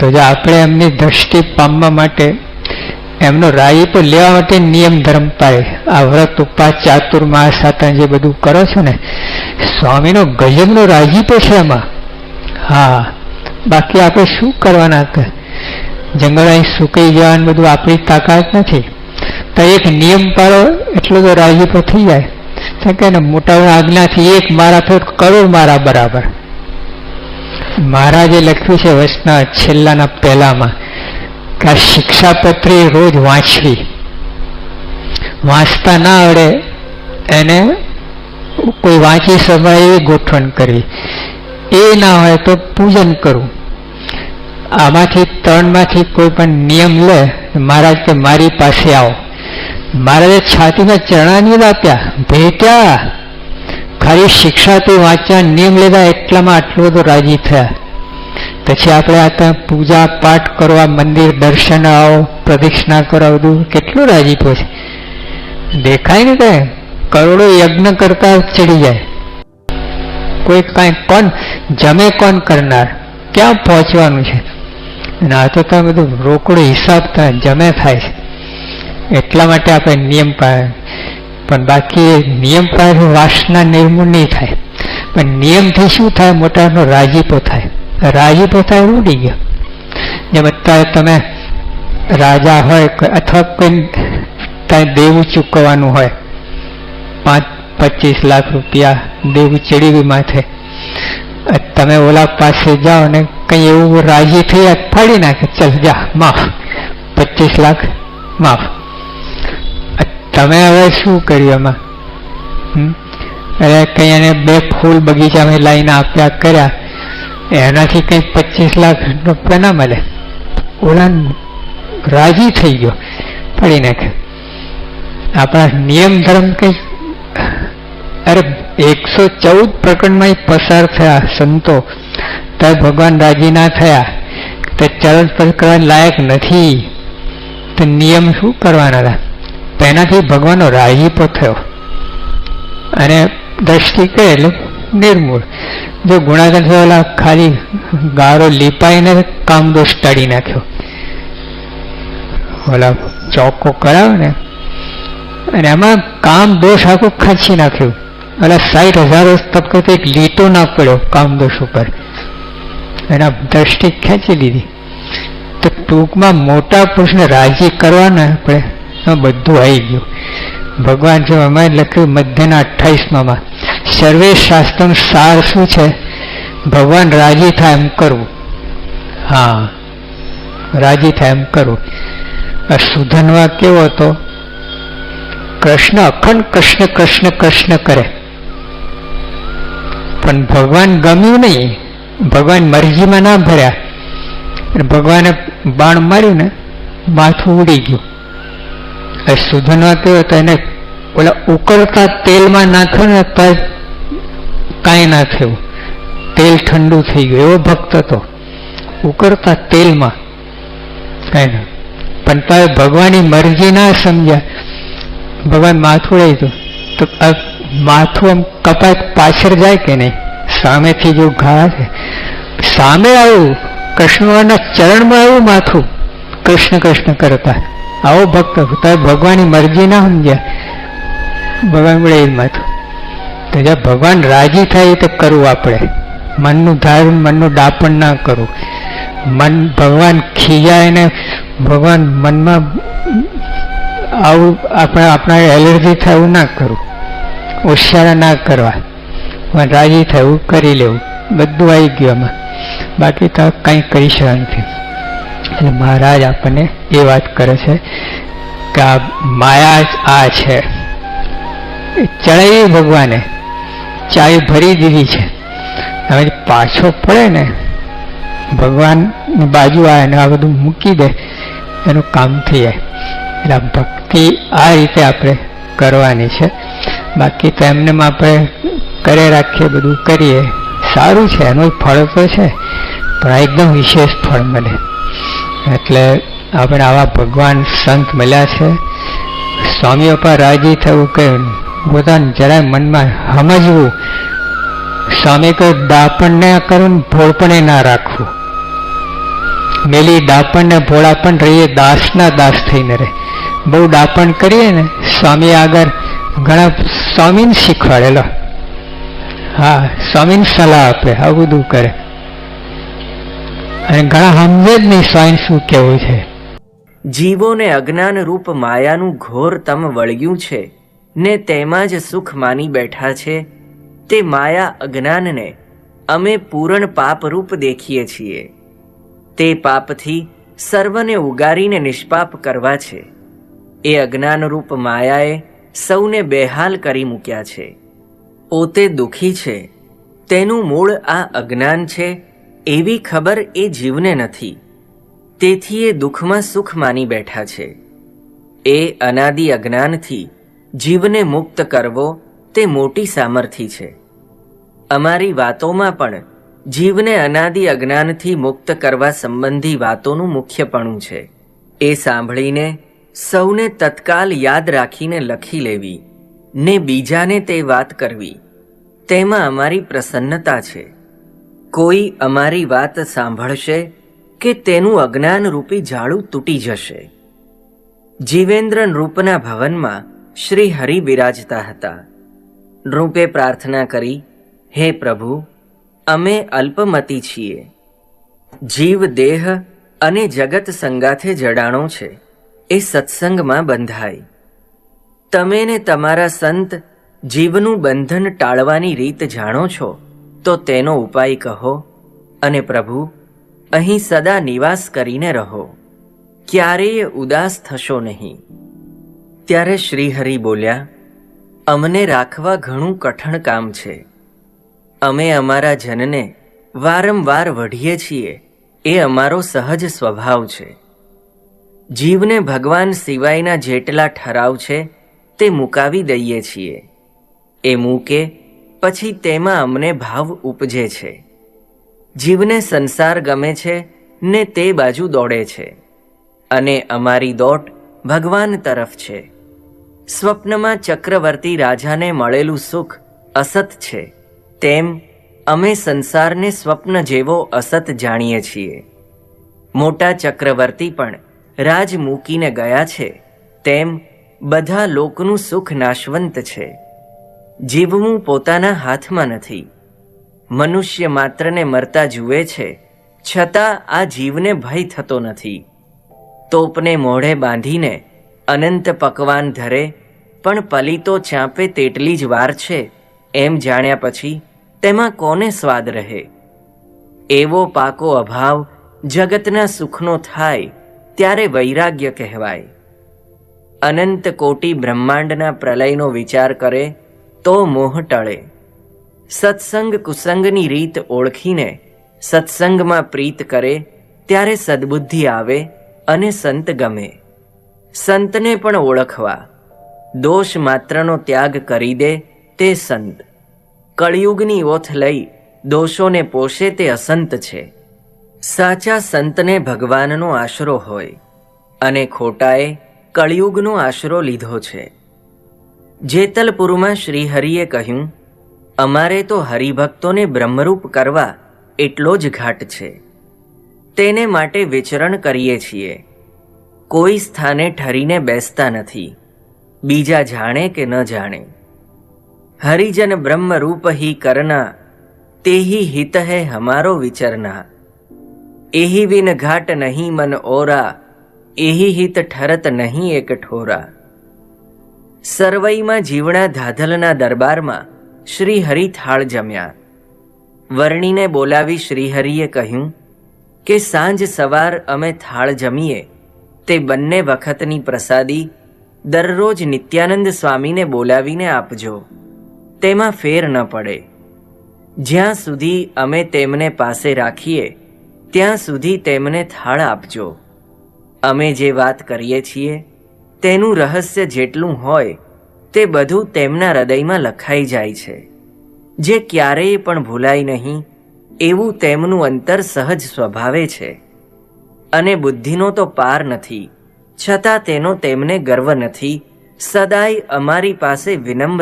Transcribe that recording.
તો જો આપણે એમની દ્રષ્ટિ પામવા માટે એમનો રાજીપો લેવા માટે નિયમ ધર્મ પાડે આ વ્રત ઉપવાસ ચાતુર્માસ સાતા જે બધું કરો છો ને, સ્વામીનો ગજબનો રાજીપો છે એમાં. હા. બાકી આપણે શું કરવાના જંગલ અહીં સુકાઈ જવાનું બધું આપણી તાકાત નથી. તો એક નિયમ પાડો, એટલો તો રાજીપો થઈ જાય. કારણ કે મોટા આજ્ઞાથી એક મારા તો કરોડ મારા બરાબર. મહારાજે લખ્યું છે વચના છેલ્લાના પહેલામાં કે આ શિક્ષાપત્રી રોજ વાંચવી. વાંચતા ના આવડે એને કોઈ વાંચી સમય ગોઠવણ કરવી. એ ના હોય તો પૂજન કરવું આમાંથી ત્રણમાંથી કોઈ પણ નિયમ લે, મહારાજ કે મારી પાસે આવો. મહારાજે છાતીમાં ચરણાની જ આપ્યા ભેટ્યા ખાલી શિક્ષાથી વાંચ્યા નિયમ લીધા એટલામાં આટલું બધું રાજી થયા. પછી આપણે આ ત્યાં પૂજા પાઠ કરવા, મંદિર દર્શન આવો, પ્રદક્ષિણા કરો, બધું કેટલું રાજીપો છે. દેખાય ને કે કરોડો યજ્ઞ કરતા ચડી જાય. કોઈ કાંઈ કોણ જમે, કોણ કરનાર? ક્યાં પહોંચવાનું છે? અને આ તો તમે બધું રોકડો હિસાબ જમે થાય છે. એટલા માટે આપણે નિયમ પાડે પણ બાકી નિયમ પાડે વાસના નિર્મૂળ નહીં થાય. પણ નિયમથી શું થાય? મોટાનો રાજીપો થાય. રાજીપો થાય ઉડી ગયો. જેમ અત્યારે તમે રાજા હોય અથવા કોઈ ત્યાં દેવું ચૂકવવાનું હોય, પાંચ, પચીસ લાખ રૂપિયા દેવું ચડીવી માથે, તમે ઓલા પાસે જાઓ ને કંઈ એવું રાજી થઈ ફાડી નાખે, ચલ જા, માફ, પચીસ લાખ, માફ. તમે હવે શું કર્યું એમાં? અરે કંઈ એને બે ફૂલ બગીચામાં લાવીને આપ્યા કર્યા, એનાથી કંઈ પચીસ લાખ રૂપિયા ના મળે. ઓલા રાજી થઈ ગયો, પડી નાખે. આપણા નિયમ ધર્મ કઈ? અરે એકસો ચૌદ પ્રકરણમાં પસાર થયા સંતો. તો ભગવાન રાજી ના થયા. તો ચરણ પ્રકરણ લાયક નથી. તો નિયમ શું કરવાના હતા? તો એનાથી ભગવાનનો રાજીપો થયો. અને દ્રષ્ટિ કહે એટલે નિર્મૂળ. જો ગુણાગન ઓલા ખાલી ગારો લીપાઈને કામદોષ ટાળી નાખ્યો. ઓલા ચોખ્ખો કરાવે ને, અને એમાં કામ દોષ આખું ખાંચી નાખ્યું. ઓલા સાઠ હજાર તપ કરતા એક લીટો ના પડ્યો કામ દોષ ઉપર. એના દ્રષ્ટિ ખેંચી લીધી. તો ટૂંકમાં મોટા પુરુષને રાજી કરવાના આપણે બધું આવી ગયું. ભગવાન જો અમારે લખ્યું મધ્યના અઠ્ઠાવીસમાં, સર્વે શાસ્ત્ર સાર શું છે? ભગવાન રાજી થાય એમ કરવું. હા, રાજી થાય એમ કરવું. આ સુધનવા કેવો હતો? કૃષ્ણ અખંડ કૃષ્ણ કૃષ્ણ કૃષ્ણ કરે. પણ ભગવાન ગમ્યું નહીં. ભગવાન મરજીમાં ના ભર્યા. ભગવાને બાણ માર્યું ને, માથું ઉડી ગયું. સુધનવા કેવું તો એને ઓલા ઉકળતા તેલમાં નાખ્યો ને કાંઈ ના થયું. તેલ ઠંડુ થઈ ગયું. એવો ભક્ત હતો. ઉકળતા તેલમાં. કાંઈ ના. પણ તો ભગવાનની મરજી ના સમજ્યા. ભગવાન માથું લઈ દો તો માથું આમ કપાય પાછળ જાય કે નહીં? સામેથી જો ઘા છે. સામે આવ્યું કૃષ્ણના ચરણમાં આવ્યું માથું. કૃષ્ણ કૃષ્ણ કરતા. આવો ભક્ત તો ભગવાનની મરજી ના સમજ્યા ભગવાન મળે એ માથું તો જ્યાં ભગવાન રાજી થાય એ તો કરવું આપણે. મનનું ધારણ, મનનું ડાપણ ના કરવું. મન, ભગવાન ખીજાય ને ભગવાન મનમાં આવું આપણે આપણા એલર્જી થાય ના કરવું. હોશિયારા ના કરવા. પણ રાજી થાય, એવું કરી લેવું. બધું આવી ગયું એમાં બાકી તો કંઈ કરી શકાય નથી. એટલે મહારાજ આપણને એ વાત કરે છે કે આ માયા જ આ છે. ચડાવી ભગવાને. ચાવી ભરી દીધી છે. હવે પાછો પડે ને, ભગવાનની બાજુ આવે ને, આ બધું મૂકી દે, એનું કામ થઈ જાય. એટલે ભક્તિ આ રીતે આપણે કરવાની છે. બાકી તો એમને આપણે કરે રાખીએ, બધું કરીએ. સારું છે, એનું ફળ તો છે, પણ એકદમ વિશેષ ફળ મળે. એટલે આપણે આવા ભગવાન સંત મળ્યા છે. સ્વામીઓ પર રાજી થવું કે પોતાને જરાય મનમાં સમજવું. સ્વામી કોઈ દાપણ ના કરવું ભોળપણે ના રાખવું. મેલી દાપણ ને ભોળાપણ રહીએ દાસના દાસ થઈને રહે. બહુ દાપણ કરીએ ને, સ્વામી આગળ ઘણા સ્વામીને શીખવાડેલો. હા, સ્વામીને સલાહ આપે, આવું બધું કરે. અને ઘણા સમજે જ શું કેવું છે? જીવોને અજ્ઞાન રૂપ માયાનું ઘોર તમ વળગ્યું છે, ને તેમાં જ સુખ માની બેઠા છે. તે માયા અજ્ઞાનને અમે પૂરણ પાપરૂપ દેખીએ છીએ. તે પાપથી સર્વને ઉગારીને નિષ્પાપ કરવા છે. એ અજ્ઞાનરૂપ માયાએ સૌને બેહાલ કરી મૂક્યા છે. પોતે દુઃખી છે. તેનું મૂળ આ અજ્ઞાન છે એવી ખબર એ જીવને નથી. તેથી એ દુઃખમાં સુખ માની બેઠા છે. એ અનાદિ અજ્ઞાનથી જીવને મુક્ત કરવો તે મોટી સામર્થ્ય છે. અમારી વાતોમાં પણ જીવને અનાદિ અજ્ઞાનથી મુક્ત કરવા સંબંધી વાતોનું મુખ્યપણું છે. એ સાંભળીને સૌને તત્કાલ યાદ રાખીને લખી લેવી, ને બીજાને તે વાત કરવી, તેમાં અમારી પ્રસન્નતા છે. કોઈ અમારી વાત સાંભળશે કે તેનું અજ્ઞાનરૂપી ઝાડું તૂટી જશે. જીવેન્દ્ર નૃપના ભવનમાં શ્રી હરિ બિરાજતા હતા. નૃપે પ્રાર્થના કરી, હે પ્રભુ, અમે અલ્પમતી છીએ. જીવ દેહ અને જગત સંગાથે જડાણો છે. એ સત્સંગમાં બંધાય. તમે ને તમારા સંત જીવનું બંધન ટાળવાની રીત જાણો છો. તો તેનો ઉપાય કહો અને પ્રભુ, અહીં સદા નિવાસ કરીને રહો. ક્યારેય ઉદાસ થશો નહીં. ત્યારે શ્રીહરિ બોલ્યા, અમને રાખવા ઘણું કઠણ કામ છે. અમે અમારા જનને વારંવાર વઢીએ છીએ, એ અમારો સહજ સ્વભાવ છે. જીવને ભગવાન સિવાયના જેટલા ઠરાવ છે, તે મુકાવી દઈએ છીએ. એ મૂકે પછી તેમાં અમને ભાવ ઉપજે છે. જીવને સંસાર ગમે છે ને તે બાજુ દોડે છે. અને અમારી દોટ ભગવાન તરફ છે. સ્વપ્નમાં ચક્રવર્તી રાજાને મળેલું સુખ અસત છે. તેમ અમે સંસારને સ્વપ્ન જેવો અસત જાણીએ છીએ. મોટા ચક્રવર્તી પણ રાજ મૂકીને ગયા છે. તેમ બધા લોકનું સુખ નાશવંત છે. જીવવું પોતાના હાથમાં નથી. મનુષ્ય માત્રને મરતા જુએ છે, છતાં આ જીવને ભય થતો નથી. તોપને મોઢે બાંધીને અનંત પકવાન ધરે, પણ પલીતો ચાંપે તેટલી જ વાર છે, એમ જાણ્યા પછી તેમાં કોને સ્વાદ રહે? એવો પાકો અભાવ જગતના સુખનો થાય, ત્યારે વૈરાગ્ય કહેવાય. અનંત કોટી બ્રહ્માંડના પ્રલયનો વિચાર કરે તો મોહ ટળે. સત્સંગ કુસંગની રીત ઓળખીને સત્સંગમાં પ્રીત કરે, ત્યારે સદબુદ્ધિ આવે અને સંત ગમે. સંતને પણ ઓળખવા. દોષ માત્રનો ત્યાગ કરી દે તે સંત. કળિયુગની ઓથ લઈ દોષોને પોષે તે અસંત છે. સાચા સંતને ભગવાનનો આશરો હોય અને ખોટાએ કળિયુગનો આશરો લીધો છે. જેતલપુરમાં શ્રીહરિએ કહ્યું, અમારે તો હરિભક્તોને બ્રહ્મરૂપ કરવા એટલો જ ઘાટ છે. તેને માટે વિચરણ કરીએ છીએ. કોઈ સ્થાને ઠરીને બેસતા નથી. બીજા જાણે કે ન જાણે. હરિજન બ્રહ્મરૂપ હી કરના, તેહી હિત હૈ હમારો વિચરના. એહી વિન ઘાટ નહીં મન ઓરા, એહી હિત ઠરત નહીં એક ઠોરા. સરવઈમાં જીવણા ધાધલના દરબારમાં શ્રી હરિ થાળ જમ્યા. વર્ણીને બોલાવી શ્રીહરિએ કહ્યું કે સાંજ સવાર અમે થાળ જમીએ, તે બંને વખતની પ્રસાદી દરરોજ નિત્યાનંદ સ્વામીને બોલાવીને આપજો, તેમાં ફેર ન પડે. જ્યાં સુધી અમે તેમને પાસે રાખીએ, ત્યાં સુધી તેમને થાળ આપજો. અમે જે વાત કરીએ છીએ તેનું રહસ્ય જેટલું હોય, તે બધું તેમના હૃદયમાં લખાઈ જાય છે. જે ક્યારેય પણ ભૂલાય નહીં, એવું તેમનું અંતર સહજ સ્વભાવે છે. અને બુદ્ધિનો તો પાર નથી, છતાં તેનો તેમને ગર્વ નથી. સદાય અમારી પાસે વિનમ્ર